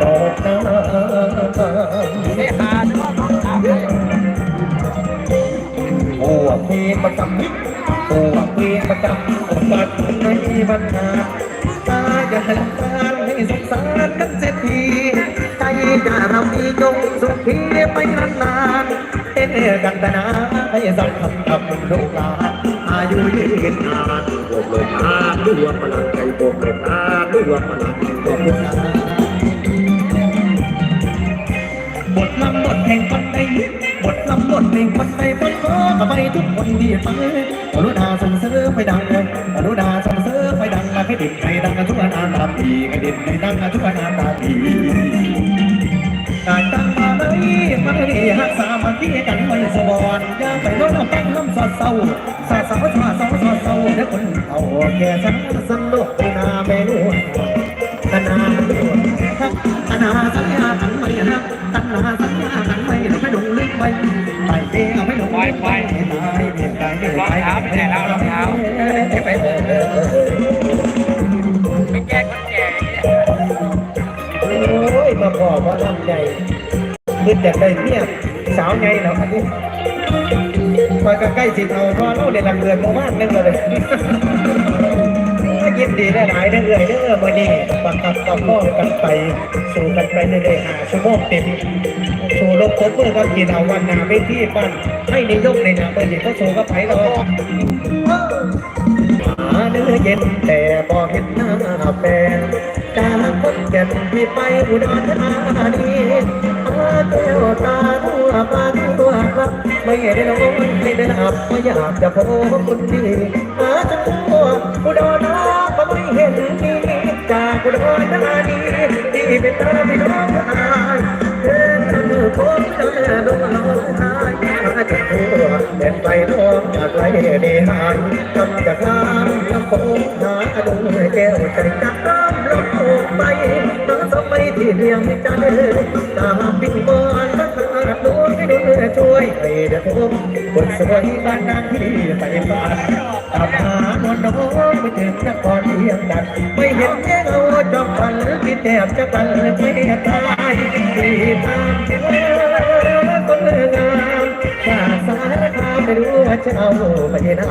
ดอกน้ไม่หานาะต้องทำให้ำหัวเพลงประจำหัวเพลงประจำอุบัติในบรรดาตาอย่าให้ลำคาให้สงสารกันเสียทีใจจะเรามีจงสุขีไปนานๆเอ็นกันตนาให้สัมพันธ์กับลูกหลานอายุยืนนานรวมเลยทานรวมพลังใจรวมเลยทานรวมพลังรวมพลัง ทลำบทแห่งคนใดบทขอกับไปทุกคนที่ไปกรุณาส่งเสริมไปดังกรุณาส่งเสริมไปดังให้ดิบให้ดังทุกนาตาปีให้ดิบให้ดังทุกนาตาปีการตั้งมาเลยมาเลยหักษามันที่กันไม่สวรรค์ย่าไปโน้นตั้งน้ำสอดเศร้าสาสาวชาสาวสอดเศร้าเด็กคนเอาแก่ฉันสนุกไปนาเมนูตนาตนาสัญญาขันไม่ฮักตนาสัญญาขันไม่ ยวไปไปไปแก้คนแก่อย่างเงี้ยโอ้ยมาบอกว่าลำใหญ่คืออยากได้เนี่ยสาวใหญ่เหรออันนี้คอยใกล้สิเอาพอเราได้ลำเรือนมาบ้านนึงเลยยินดีได้หลายเด้เอ่ยเด้อวันนี้ประคับต่อข้อกันไป สู่กันไปเรื่อยๆหาชั่วโมงเต็ม สู่รบคบเมื่อกันกินเอาวันนาไปที่ปั้นให้นิยมในนาเมื่อเห็นก็โชว์ก็ไปรอหาเนื้อเย็นแต่พอเห็นหน้าแฟนจากคนแก่นที่ไปอุดรธานีอาเที่ยวตาตัวปานตัวครับไม่ได้นอนไม่ได้หลับไม่อยากจะพบคนดีหาจนทั่วอุดรธานีก็ไม่เห็นมีจากอุดรธานีที่เป็นตาพี่น้อง ทางมือโค้งเดินดงน้องทายหาจนทั่วเดินไปน้องจากไรเดหายกำจากน้ำน้ำโค้งหาดูแก้วใจจับน้ำลงไปน้ำสมัยที่เรียงใจตามปิ้งบอลมาขาดดวงให้ดูช่วยให้เด็กผมคนสวยบ้านนางที่ไปบ้าน ตามหานวลน้องไม่ถึงนครเพียงดันไม่เห็นแค่เงาจอมพันที่แทบจะกันไม่ตายที่ทางเชื่อคนงามข้าสารคามไม่รู้ว่าจะเอาไปไหน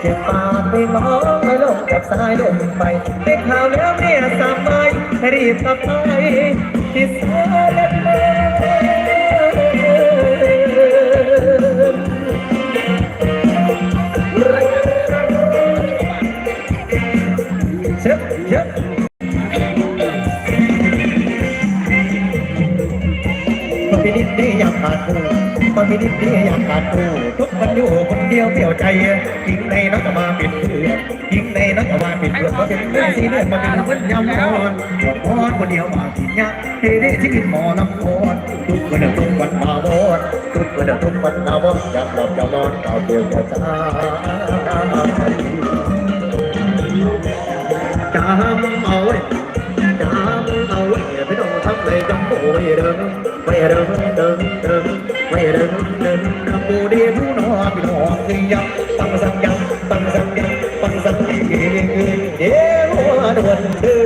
เจ็บปากไปร้องไม่ลงกับสายลมไปได้ข่าวแล้วเนี่ยสามใบรีบกลับไปที่สารคา ขาดกูมันมีนิดนี้อยากขาดกูทุกคนอยู่คนเดียวเปี่ยวใจยิงในนักมาปิดเพื่อนยิงในนักมาปิดเพื่อนมาเป็นเรื่องสีเลือดมาเป็นคนยำนอนหัวพอนคนเดียวมากินยาเฮ้ได้ที่กินหมอน้ำพอนทุกคนเดินทุกวันมาบอดทุกคนเดินทุกวันมาบอดอยากหลับอยากนอนเอาเดียวจะจ้าจำเอาไว้จำเอาไว้ไม่ต้องทำเลยจำโอ้ยเดินไม่เดินเดินเดินไม่เดินเดิ นทำบูดีผู้นอพี่น้องที่ยังตั้งสังยังตั้งสังยังตั้งสังยังเดี๋ยวดวนเดื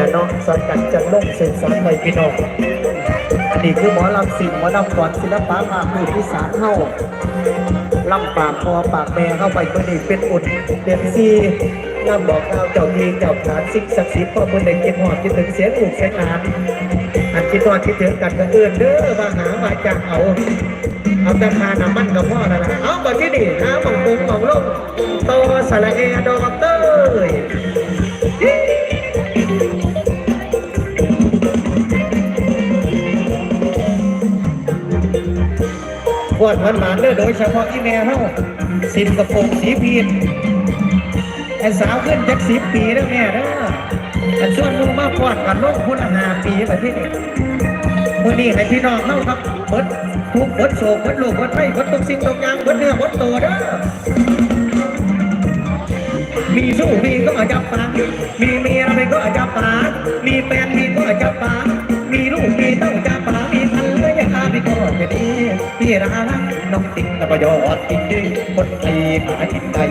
อน้องสังกัดจังลงเส้นสายไปพี่น้องอันนี้คือหมอลำสิ่งหมอลำก่อนศิลปะภาคพื้นที่สารเฮาลำปากคอปากแม่เข้าไปก็ดีเป็นอุดเดือนซี งามบอกกล่าวเจ้าทีเจ้าฐานสิ่งศักดิ์สิทธิ์พ่อเพิ่นได้กินหอดคิดถึงเสียงลูกเสียงหลานอันคิดทอดคิดถึงกันก็เอื้อนเด้อมาหามาจากเอาเอาแต่พาน้ำมันกับพ่อนั่นแหละเอาบัดที่นี่หาบังปุงบังลงโตสระเอดอกเตยปวดมันหมานเด้อโดยเฉพาะอีแม่เฮาสินกระโปรงสีพีน ไอ้สาวขึ้นจักสิบปีแล้วแม่เด้ออันส่วนหมูมาปวดกันลงพุ่นหาปีแบบที่นี่มื้อนี้ให้พี่น้องเฮาครับเบิดทุกเบิดโศกเบิดโลกเบิดไฟเบิดทุกสิ่งทุกอย่างเบิดเนื้อเบิดตัวเด้อมีสู้มีก็อาจจะปามีเมียไปก็อาจจะปามีแฟนมีก็อาจจะปามีลูก พี่รักน้องติ๊กและประโยชน์กินดีคนไทยหากินไก่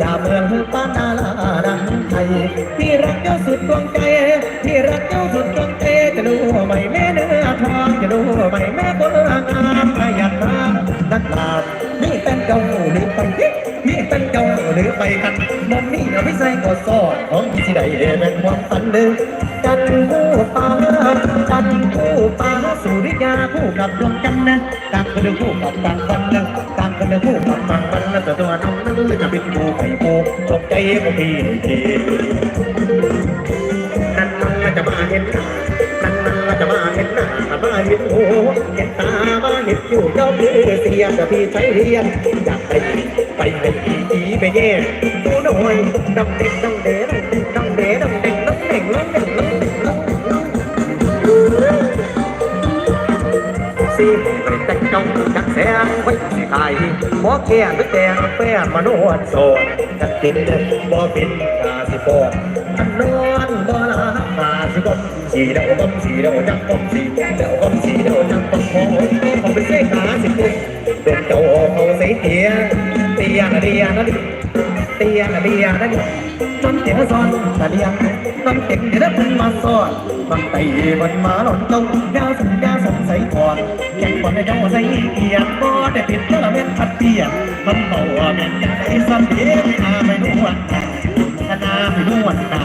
ยาเมืองป้านาลาดังไทยพี่รักเจ้าสุดดวงใจพี่รักเจ้าสุดดวงใจจะดูไหมแม่เนื้อทองจะดูไหมแม่คนงามไม่อยากทำนักลาบนี่เป็นเจ้าหรือไปนี่เป็นเจ้าหรือไปกัน มอมนี่เอาไปใส่กอดซอดของที่ใดเป็นความฝันหนึ่งจันคู่ป้าจันคู่ป้าสุริยาคู่กับดวงจันทร์นะต่างคนคู่กับต่างวันนะต่างคนคู่กับต่างวันนะแต่ตัวน้องนั้นจะเป็นปูไข่ปูตกใจก็พี่ทีนั่นมันจะมาเห็นหน้านั่นมันจะมาเห็นหน้ามาเห็นหูเห็นตามาเห็นอยู่เจ้าพี่เสียกับพี่ใช้เรียนอยากไปไปให้ดีไปแย่ดูหน่อยดำเด็กดำเดดดำเดดำเด็กดำเด็กดำเด็กดำเด็กสิไปแต่ งจงจักแสงไว้สิขายบ่แก่ไปแต่งแป้มานวดโซนจักกินบ่เป็นกาสิปอนอันนอนบ่ลาหาสิบอมสีเดาบอมสีเดาจักบอมสีเดาบอมสี เดาจักบอมโอ้ยเขาเตียเตียนะเตียนะเตียนเตียนะจนเจ้าซ้อนตะเลียงน้องเก่งจะได้พึ่งมาซ้อนมันตีมันมาหล่นตรงยาวสัญญาวสงสัยก่อนยังก่อนจะเจ้าใส่เกียร์ก็ได้ปิดเมื่อเป็นพัดเปียงมันเบาเป็นใจสั่นเดียวอาไม่รู้วดคณะไม่นวดนหนา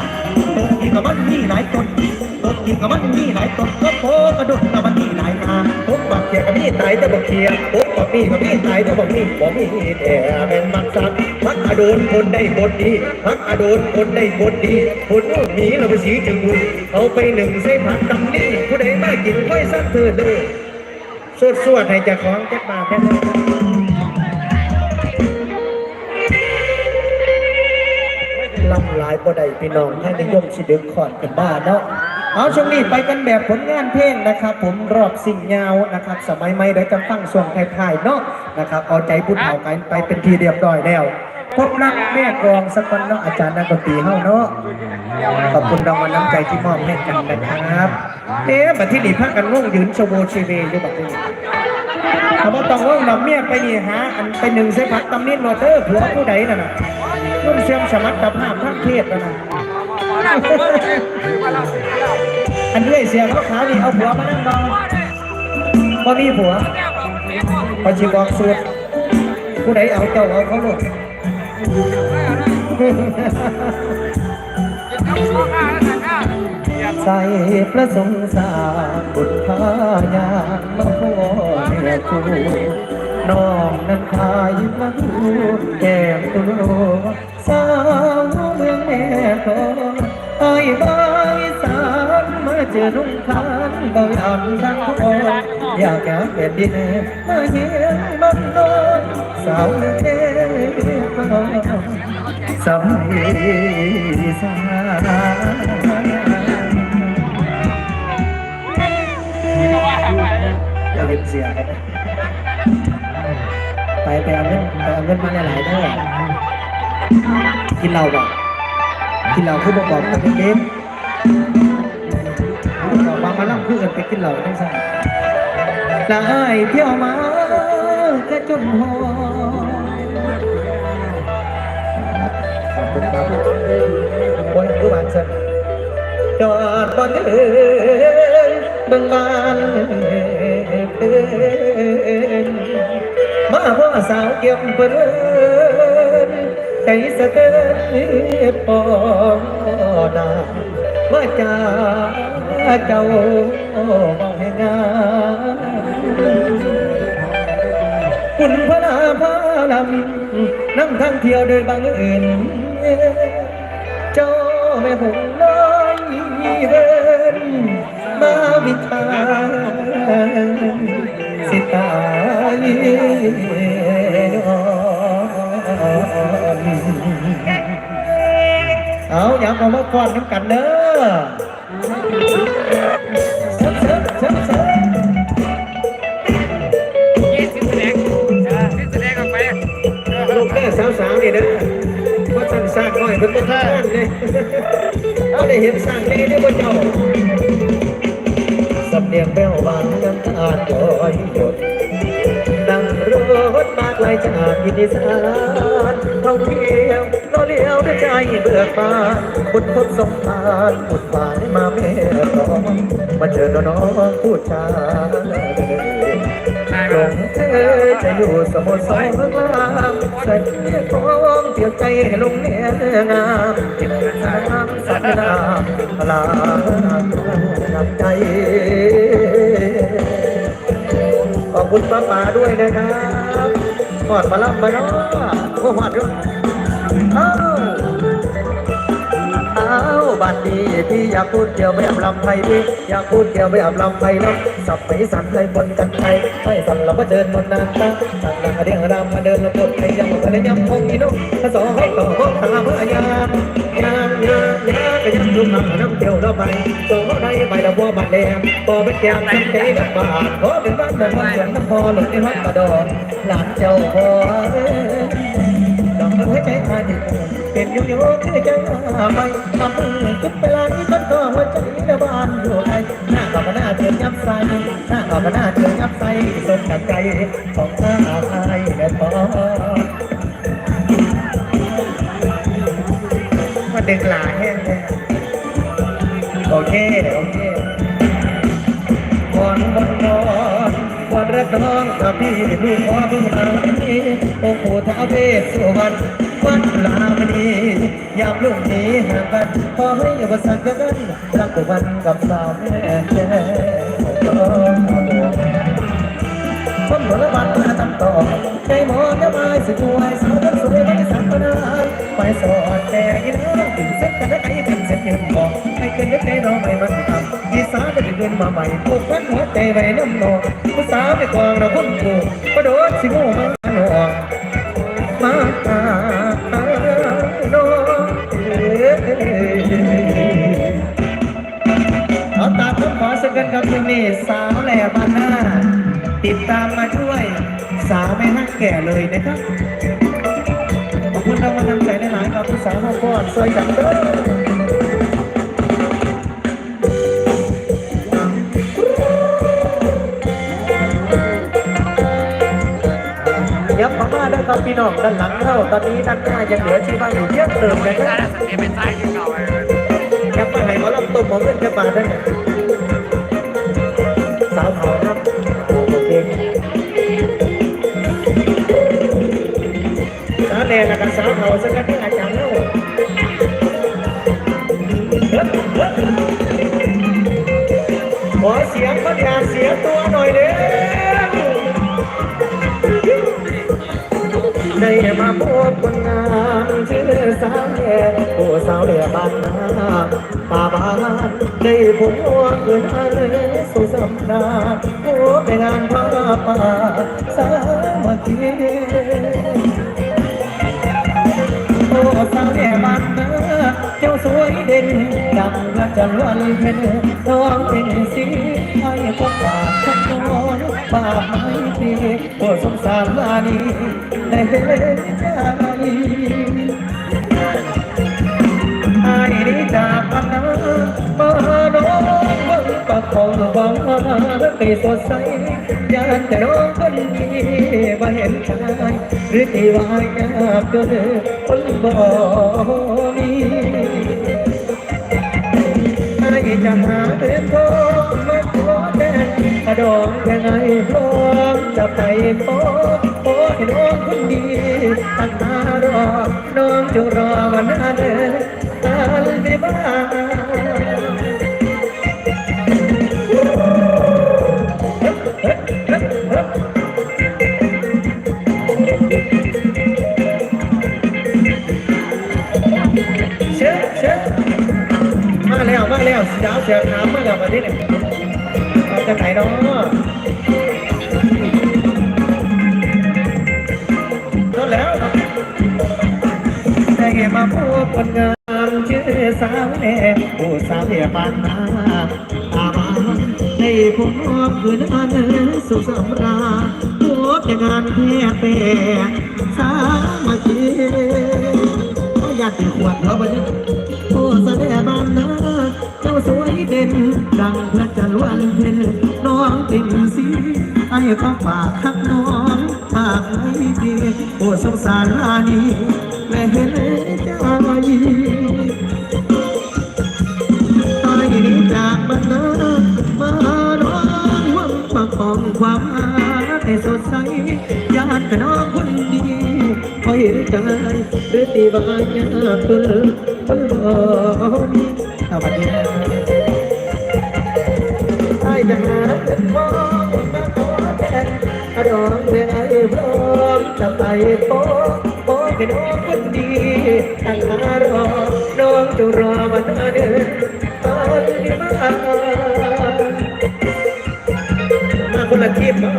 ตกอีกกับมันมีหลายตนตกอีกกับมันมีหลายตนก็โผกระดุกกับมันมีหลายนาตกบักเขียกับมีตายแต่บักเขียตก บักมีกับมีตายแต่บักมีบ่มีแต่เป็นมักสัตว์พักอโดนคนได้บทดีพักอโดนคนได้บทดีคนนู้นหนีเราไปสีจึงบุญเอาไปหนึ่งเส้นผักตำนี่ผู้ใดม่กินค่อยสักเถิดเลยสวดสวดให้เจ้าของเจ็บมาแค่ลำลายบ่ได้พี่น้องให้นิยมสิดึกขอนกันบ้าเนาะ เอาช่วงนี้ไปกันแบบผลงานเพลงนะครับ ผมรอบสิ่งยาวนะครับ สมัยใหม่ได้จำฟังส่วงไทยๆเนาะนะครับเอาใจพูดเอากันไปเป็นทีเรียบร้อยแล้วพบรักแม่กรองสักคนเนาะอาจารย์นักดนตรีเฮาเนาะขอบคุณรางวัลน้ำใจที่มอบให้กันนะครับเอ๊ะบัดที่นี่พากันง่วงยืนโชว์โบชีเวอยู่บัดนี้ถ้าบ่ต้องง่วงดอกเมียไปนี่หาอันไปหนึ่งเสพักตำนิดโรเตอร์ผัวผู้ใดน่ะนะนุ่มเชื่อมสมัครภาพทั้งเพศนะนะ นอันด้เสียงเขาขานี่เอาผัวมานั่งนอนพอมีผัวพอชีบอกสูตรผู้ใดเอาเจ้าเอาเขาหมดใส่ประสงค์สางบุญพายามาพ่อแม่ครูน้องนั้นขายมาหูแก้มตัวสาวเมืองแม่ทอง ไอ้บายสานมาเจอนุ่งขานเบาอ่ำทั้งคออยากจะเป็นดินมาเห็นมันนอนสาวเมืองแม่ทองสมัยสาเราเห็นเสียงไปไปเอาเงินไปเอาเงินมาหลายๆเด้อกินเหล้าบ่ กินเหล้าคือบอกบอกกับเด็กๆบอกมามาล่ำคือกันไปกินเหล้าทั้งสั้นลายเที่ยวมาก็จนหอบคุณครับโอ้ยผู้บานเสร็จจอดบนเอ่ยเบิ่งบานเอ่ยมาพ่อสาวเก็บเปิ้น ใจสะเทือนปองนาว่าจาเจ้ามองให้งามคุณพระนาพาลำนั่งทางเที่ยวโดยบังเอิญเจ้าแม่หงน้อยเดินมาวิชาสิตาย เอาอย่ามามาก่อนน้ำกันเด้อเสิร์ฟเสิร์ฟเสิร์ฟเสิร์ฟลูกเด้อสาวๆนี่เด้อว่าสั่นสร้างน้อยเป็นบ่ท่านเลยเอาได้เห็นสร้างนี้ได้บ่เจ้าสำเนียงแป้วบางน้ำตาลจอยหยดดังรถมาไกลจากอินดีสานท่องเที่ยว รอเลี้ยวด้วยใจเบิกบาบุญพบสงสารบุญฝ่ายมาเมตตามาเจอน้องพูดจาหลงเธอจะอยู่สมุทรสงครามใส่เนื้อทองเตียวใจลงเนื้องามจิตสามสัญญาลาหนักใจขอบคุณป้าป๋าด้วยนะครับหอดมาลับมาเนาะก็หอดด้วย อ้าเอ้าบัดนี้พี่อยากพูดเกี่ยวแบบลำไทยพี่อยากพูดเกี่ยวแบบลำไทยเนาะสับไปสั่นให้บนกันไทยให้สั่นเราก็เดินบนนานตาสั่นหลังเรียงรำมาเดินเระบดให้ยังมาเลยยังคงอีโน่ถ้าสองให้ต่อข้อตาเพื่อยามยามยามยามก็ยังลุกมาน้ำเที่ยวเราไปโตได้ไปละบัวบัดแดงพอเป็นแก้มตั้งใจกับบาทขอเป็นบ้านแต่บ้านสวนน้ำพอหลงในวัดกระดอนหลานเจ้าพ่อ ใจมาดิเป็นโยโย่คือจะมาไปทำจุดเวลาที่ต้นก็หัวใจระบานอยู่ไอหน้าขอบหน้าเธอยับใส่หน้าขอบหน้าเธอยับใส่สมกับใจของข้าไอ้แม่พอมาเดึงหลาแห้งเลยโอเคโอเคก่อนวันนอนวันแรกน้องกับพี่ลูกพ่อพี่มาพี่โอ้โหท้าเวสสุวรรณ วัดลาไมณียามลูกหนี้ห่างกันขอให้อุปสรรคกันรักกับวันกับสาวแม่แก่ผมหลวงวันมาตำต่อใจหมอจะมาสิช่วยสาวทั้งสวยไม่สักปนาไปสอนแต่ยินดีถึงเส้นกันได้เป็นเส้นยืนบอกให้เกินนึกได้น้องไม่มันทำอีสานได้เงินมาใหม่ผูกพันหัวใจไว้น้ำนองผู้สาวในกองเราคุ้นกูกระโดดสิโง่มาหนอง กันครับที่นี่สาวแหล่บานหน้า ติดตามมาช่วย สาวไม่ฮักแก่เลยนะครับ ขอบคุณรางวัลนำใจหลายๆครับผู้สาวมาก่อนซอยจังเด้อยับเข้ามาแล้วครับพี่น้องด้านหลังเข้าตอนนี้ด้านหน้ายังเหลือที่ว่างอยู่เยอะเติมเลยครับเป็นสายที่เก่าเลยแคปมาให้หมอลำต้มหมอเงินแคปมาทได้ไหม สาวเขาครับโอเคสาวแดงกับสาวเขาสักกันที่อาจารย์เล่าขอเสียงพัทยาเสียงตัวหน่อยเด้อได้มาพบคนงามชื่อสาวแก่ผู้สาวเหลือบ้านนาป่าบ้าน ได้ผลวัวเกินอันสุสำราญพบในงานผ้าป่าสามัคคีโอ้สาวแก่บ้านนาเจ้าสวยเด่นดังพระจันวันเพ็ญน้องเป็นสีให้พบปากทั้งนอนป่าไม้ตีโอ้สงสารมานีในใจ บิ่งปากของหวังตีสดใสอยานแต่น้องคนนี้มาเห็นชายหรือที่ว่ายากเกินคนบ่มีไอ้จะหาเงินทองมาขอแทนกระดองแค่ไหนพร้อมจะไปขอขอให้น้องคนดีตั้งตารอน้องจงรอวันนั้นการวิบา สีดาวเสียงน้ำมาแล้วมาที่ไหนมาจากไหนเนาะนั่นแล้วได้มาพบคนงามชื่อสาวแน่ผู้สาวเดียบานนาตาบานได้ผมออกคืนอันสุขสำราญพบแต่งานแค่แต่สามัคคีอยากติขวดเราไปดิโอ้ ดังพระจันทร์วันเพ็ญน้องเป็นสีให้ข้าฝากคักน้องฝากให้สงสารลานีและเห็นใจตายจากบ้านนามาร้องวังมาของความหาให้สดใสญาติกับน้องคนดีคอยใจหรือตีบานยากเกินเพิ่นบอกสวัสดี ให้น้องคนดีตั้งหารอ น้องจะรอมาเดินตอนนี้มามาคนละทีมมา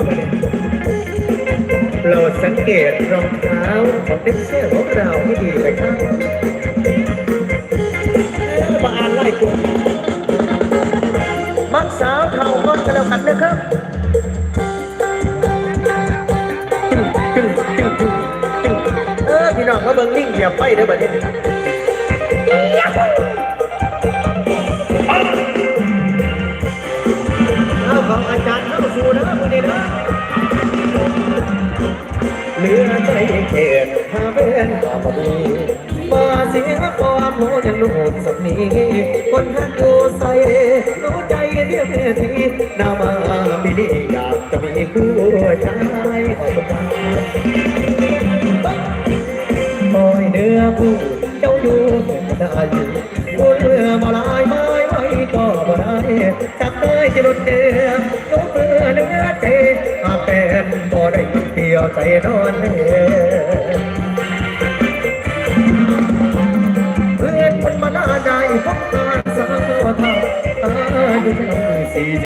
เรดสังเกตรองเท้าของเด็กเสื้อของเราให้ดีเลยครับมาอ่านไล่กลุ่มมักสาวเท่าก็จะแล้วกันนะครับ เบิ่งลิงเหยียบไฟเด้อบัดนี้เอาของอาจารย์เข้าสู่นะมือนี้นะเหลือใจเขตถ้าเป็นขอบดีมาเสียความโหยังนุ่สักนี้คนหักอยู่ใส่รู้ใจเดียวทีนามาไม่ดีอยากจะมีคู่ชา จะรุนเดือดยกมือเลือเทอาแป็นบ่ได้เดียวใจนอนเพื่อนคนมาหน้าใจพบกันสักตัวทางอยู่สี